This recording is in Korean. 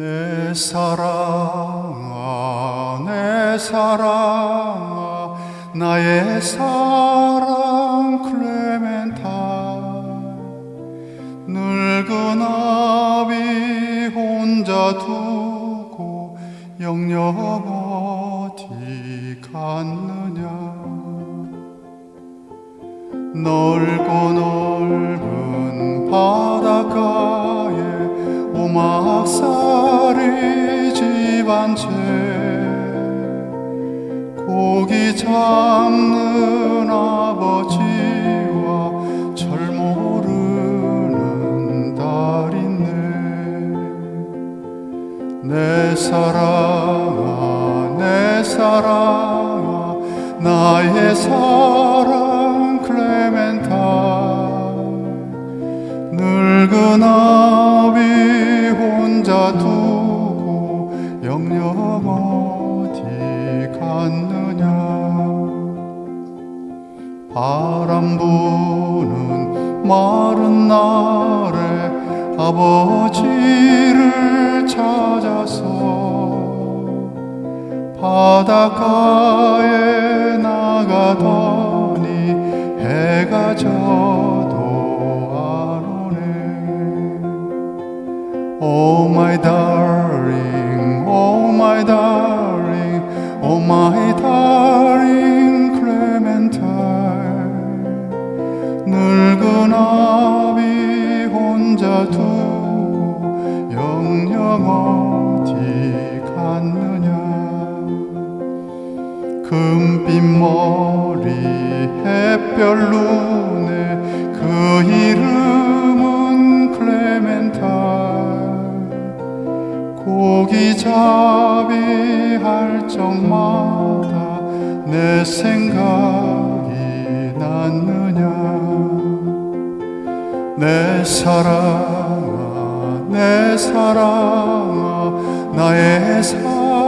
내 사랑아 내 사랑아 나의 사랑 클레멘타. 늙은 아비 혼자 두고 영영 어디 갔느냐? 넓고 넓은 바닷가에 오막살이 집안 채 고기 잡는 아버지와 절 모르는 딸 있네 내 사랑아 내 사랑아 나의 사랑 바람 부는 마른 날에 아버지를 찾아서 바닷가에 나가더니 해가 져도 안 오네. Oh my darling, oh my darling, oh my 두고 영영 어디 갔느냐? 금빛 머리 햇별 눈에 그 이름은 클레멘타인 고기잡이 할 적마다 내 생각이 났느냐 내 사랑아 내 사랑아 나의 사랑